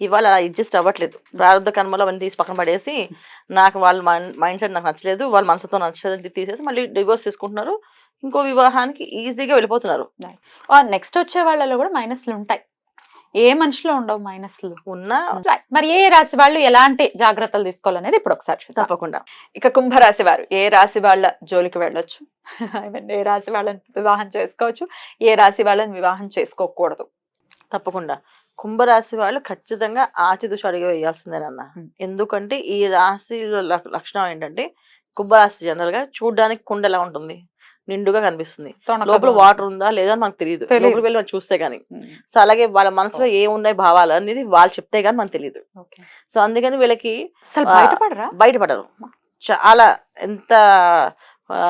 ఇవాళ అలా అడ్జస్ట్ అవ్వట్లేదు. ప్రారంభ కర్మలో అవన్నీ తీసి పక్కన పడేసి నాకు వాళ్ళ మైండ్ సెట్ నాకు నచ్చలేదు వాళ్ళ మనసుతో నచ్చలేదు అని తీసేసి మళ్ళీ డివోర్స్ తీసుకుంటున్నారు ఇంకో వివాహానికి ఈజీగా వెళ్ళిపోతున్నారు. నెక్స్ట్ వచ్చే వాళ్ళలో కూడా మైనస్లు ఉంటాయి. ఏ మనిషిలో ఉండవు మైనస్లు ఉన్న. మరి ఏ రాశి వాళ్ళు ఎలాంటి జాగ్రత్తలు తీసుకోవాలనేది ఇప్పుడు ఒకసారి తప్పకుండా. ఇక కుంభరాశి వారు ఏ రాశి వాళ్ళ జోలికి వెళ్ళొచ్చు? ఐ మీన్ ఏ రాశి వాళ్ళని వివాహం చేసుకోవచ్చు? ఏ రాశి వాళ్ళని వివాహం చేసుకోకూడదు? తప్పకుండా. కుంభరాశి వాళ్ళు ఖచ్చితంగా ఆచితూచి అడిగి వేయాల్సిందేనన్న. ఎందుకంటే ఈ రాశిలో లక్- లక్షణం ఏంటంటే కుంభరాశి జనరల్గా చూడడానికి కుండ ఎలా ఉంటుంది. నిండుగా కనిపిస్తుంది. లోపల వాటర్ ఉందా లేదా అని మనకు తెలియదు. లోపలికి వెళ్ళి మనం చూస్తే గానీ. సో అలాగే వాళ్ళ మనసులో ఏమున్నాయి భావాలు అనేది వాళ్ళు చెప్తే గానీ మనకు తెలియదు. సో అందుకని వీళ్ళకి బయటపడరా? చాలా ఎంత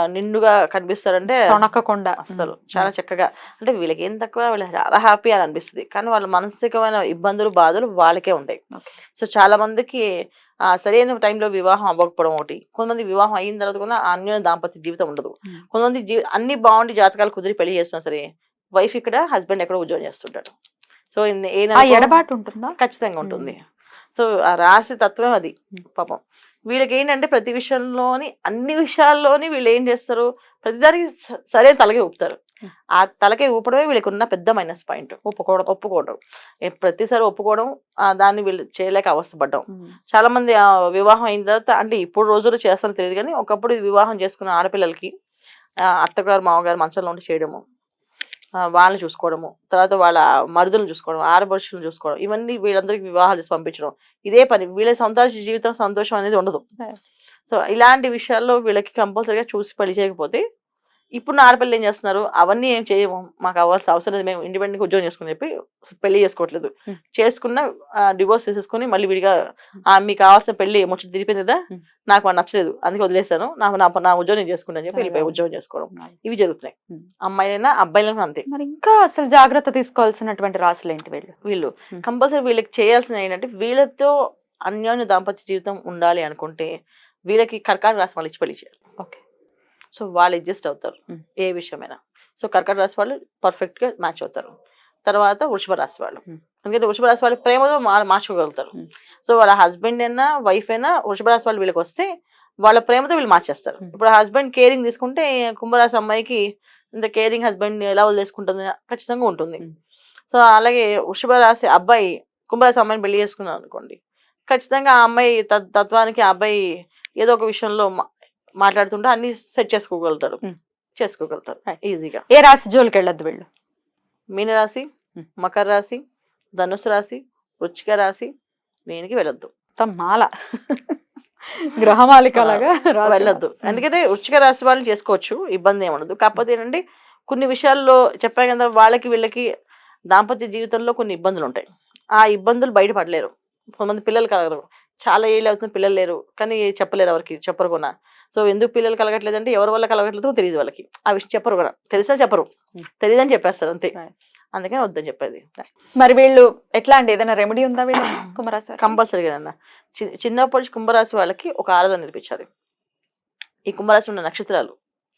నిండుగా కనిపిస్తారంటే తొణకకుండా. అస్సలు చాలా చక్కగా. అంటే వీళ్ళకి ఏం తక్కువ వీళ్ళకి చాలా హ్యాపీ అని అనిపిస్తుంది. కానీ వాళ్ళ మానసికమైన ఇబ్బందులు బాధలు వాళ్ళకే ఉంటాయి. సో చాలా మందికి ఆ, సరైన టైంలో వివాహం అవ్వకపోవడం ఒకటి. కొంతమంది వివాహం అయిన తర్వాత కూడా అన్యోన్య దాంపత్య జీవితం ఉండదు. కొంతమంది జీ అన్ని బాగుండి జాతకాలు కుదిరి పెళ్ళి చేస్తున్నా సరే వైఫ్ ఇక్కడ హస్బెండ్ ఎక్కడో ఉద్యోగం చేస్తుంటాడు. సో ఎడబాటు ఉంటుందా? ఖచ్చితంగా ఉంటుంది. సో ఆ రాశి తత్వం అది. పాపం. వీళ్ళకి ఏంటంటే ప్రతి విషయంలోని అన్ని విషయాల్లోని వీళ్ళు ఏం చేస్తారు ప్రతిదానికి స- సరైన తలగే ఊపుతారు. ఆ తలకే ఊపడమే వీళ్ళకి ఉన్న పెద్ద మైనస్ పాయింట్. ఒప్పుకోవడం. ఒప్పుకోవడం. ప్రతిసారి ఒప్పుకోవడం ఆ దాన్ని వీళ్ళు చేయలేక అవస్థపడ్డం. చాలా మంది వివాహం అయిన తర్వాత అంటే ఇప్పుడు రోజులు చేస్తారో తెలియదు కానీ ఒకప్పుడు వివాహం చేసుకున్న ఆడపిల్లలకి అత్తగారు మామగారు మంచంలో ఉండి చేయడము. వాళ్ళని చూసుకోవడము తర్వాత వాళ్ళ మరుదులను చూసుకోవడం ఆడపడుచులను చూసుకోవడం ఇవన్నీ వీళ్ళందరికీ వివాహాలు చేసి పంపించడం ఇదే పని వీళ్ళ సంతోష జీవితం సంతోషం అనేది ఉండదు. సో ఇలాంటి విషయాల్లో వీళ్ళకి కంపల్సరీగా చూసి పెళ్ళి చేయకపోతే ఇప్పుడు నా ఆడపిల్లలు ఏం చేస్తున్నారు? అవన్నీ ఏం చేయము. మాకు అవ్వాల్సిన అవసరం లేదు. మేము ఇండిపెండెంట్ ఉద్యోగం చేసుకుని చెప్పి పెళ్ళి చేసుకోవట్లేదు. చేసుకున్న డివోర్స్ చేసేసుకొని మళ్ళీ విడిగా ఆ, మీకు కావాల్సిన పెళ్ళి ముచ్చట తిరిగిపోయింది కదా. నాకు నచ్చలేదు. అందుకే వదిలేస్తాను నాకు నా నా ఉద్యోగం చేసుకుంటాను చెప్పి వెళ్ళిపోయి. ఉద్యోగం చేసుకోవడం. ఇవి జరుగుతున్నాయి. అమ్మాయిలైనా అబ్బాయిలైనా అంతే. మరి ఇంకా అసలు జాగ్రత్త తీసుకోవాల్సినటువంటి రాసులు ఏంటి వీళ్ళు? వీళ్ళు. కంపల్సరీ వీళ్ళకి చేయాల్సింది ఏంటంటే వీళ్ళతో అన్యోన్య దాంపత్య జీవితం ఉండాలి అనుకుంటే వీళ్ళకి కర్కాటక రాశి వాళ్ళు ఇచ్చి పెళ్ళి చేయాలి. ఓకే. సో వాళ్ళు అడ్జస్ట్ అవుతారు. ఏ విషయమైనా సో కర్కాటక రాశి వాళ్ళు పర్ఫెక్ట్గా మ్యాచ్ అవుతారు తర్వాత వృషభ రాశి వాళ్ళు. ఎందుకంటే వృషభ రాశి వాళ్ళు ప్రేమతో మార్చుకోగలుగుతారు. సో వాళ్ళ హస్బెండ్ అయినా వైఫ్ అయినా వృషభ రాశి వాళ్ళు వీళ్ళకి వస్తే వాళ్ళ ప్రేమతో వీళ్ళు మార్చేస్తారు. ఇప్పుడు హస్బెండ్ కేరింగ్ తీసుకుంటే కుంభరాశి అమ్మాయికి ఇంత కేరింగ్ హస్బెండ్ ఎలా వదిలేసుకుంటుంది ఖచ్చితంగా ఉంటుంది. సో అలాగే వృషభ రాశి అబ్బాయి కుంభరాశి అమ్మాయిని పెళ్ళి చేసుకున్నాను అనుకోండి ఖచ్చితంగా ఆ అమ్మాయి తత్- తత్వానికి ఆ అబ్బాయి ఏదో ఒక విషయంలో మాట్లాడుతుంటే అన్ని సెట్ చేసుకోగలుగుతారు. చేసుకోగలుగుతారు. ఈజీగా ఏ రాశి జోలికి వెళ్ళొద్దు వీళ్ళు? మీనరాశి. మకర రాశి ధనుసు రాశి వృచ్చిక రాశి దేనికి వెళ్ళొద్దు. మాల. గ్రహమాలిక లాగా వెళ్ళొద్దు. ఎందుకంటే వృచ్చిక రాశి వాళ్ళు చేసుకోవచ్చు ఇబ్బంది ఏముండదు కాకపోతే ఏంటంటే కొన్ని విషయాల్లో చెప్పా కదా వాళ్ళకి వీళ్ళకి దాంపత్య జీవితంలో కొన్ని ఇబ్బందులు ఉంటాయి. ఆ ఇబ్బందులు బయటపడలేరు. కొంతమంది పిల్లలు కలగరు. చాలా ఏళ్ళు అవుతుంది పిల్లలు లేరు. కానీ చెప్పలేరు ఎవరికి చెప్పరు కూడా సో ఎందుకు పిల్లలు కలగట్లేదు అంటే ఎవరి వల్ల కలగట్లేదో తెలియదు వాళ్ళకి. ఆ విషయం చెప్పరు కూడా తెలిసా చెప్పరు. తెలియదని చెప్పేస్తారు అంతే. అందుకని వద్దని చెప్పేది. మరి వీళ్ళు ఎట్లా అండి? ఏదైనా రెమెడీ ఉందా వీళ్ళు కుంభరాశి? కంపల్సరీ కదన్న. చిన్నప్పటి నుంచి కుంభరాశి వాళ్ళకి ఒక ఆరాధన నేర్పించాలి. ఈ కుంభరాశి ఉన్న నక్షత్రాలు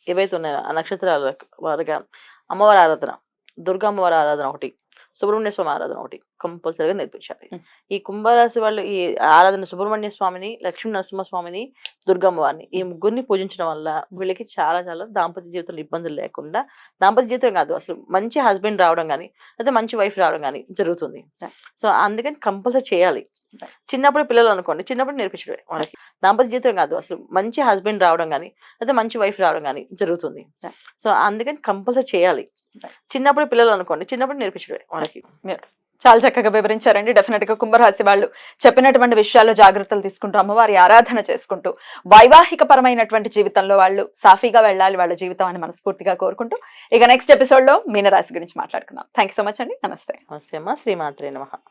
ఏవైతే ఉన్నాయో ఆ నక్షత్రాల వారుగా అమ్మవారి ఆరాధన దుర్గా అమ్మవారి ఆరాధన ఒకటి సుబ్రహ్మణ్య స్వామి ఆరాధన ఒకటి కంపల్సరీగా నేర్పించాలి. ఈ కుంభరాశి వాళ్ళు ఈ ఆరాధన సుబ్రహ్మణ్య స్వామిని లక్ష్మీ నరసింహ స్వామిని దుర్గమ్మవారిని ఈ ముగ్గురిని పూజించడం వల్ల వీళ్ళకి చాలా చాలా దాంపత్య జీవితంలో ఇబ్బందులు లేకుండా దాంపత్య జీవితం కాదు అసలు మంచి హస్బెండ్ రావడం కానీ లేదా మంచి వైఫ్ రావడం కానీ జరుగుతుంది. సో అందుకని కంపల్సరీ చేయాలి. చిన్నప్పుడు పిల్లలు అనుకోండి చిన్నప్పుడు నేర్పించడమే వాళ్ళకి దాంపత్య జీవితం కాదు అసలు మంచి హస్బెండ్ రావడం కానీ లేదా మంచి వైఫ్ రావడం కానీ జరుగుతుంది. సో అందుకని కంపల్సరీ చేయాలి. చిన్నప్పుడు పిల్లలు అనుకోండి చిన్నప్పుడు నేర్పించడమే వాళ్ళకి చాలా చక్కగా వివరించారండి. డెఫినెట్గా కుంభరాశి వాళ్ళు చెప్పినటువంటి విషయాల్లో జాగ్రత్తలు తీసుకుంటూ అమ్మవారి ఆరాధన చేసుకుంటూ వైవాహిక పరమైనటువంటి జీవితంలో వాళ్ళు సాఫీగా వెళ్ళాలి వాళ్ళ జీవితం అని మనస్ఫూర్తిగా కోరుకుంటూ ఇక నెక్స్ట్ ఎపిసోడ్లో మీనరాశి గురించి మాట్లాడుకుందాం. థ్యాంక్ సో మచ్ అండి. నమస్తే. నమస్తే అమ్మ. శ్రీమాత్రే నమ.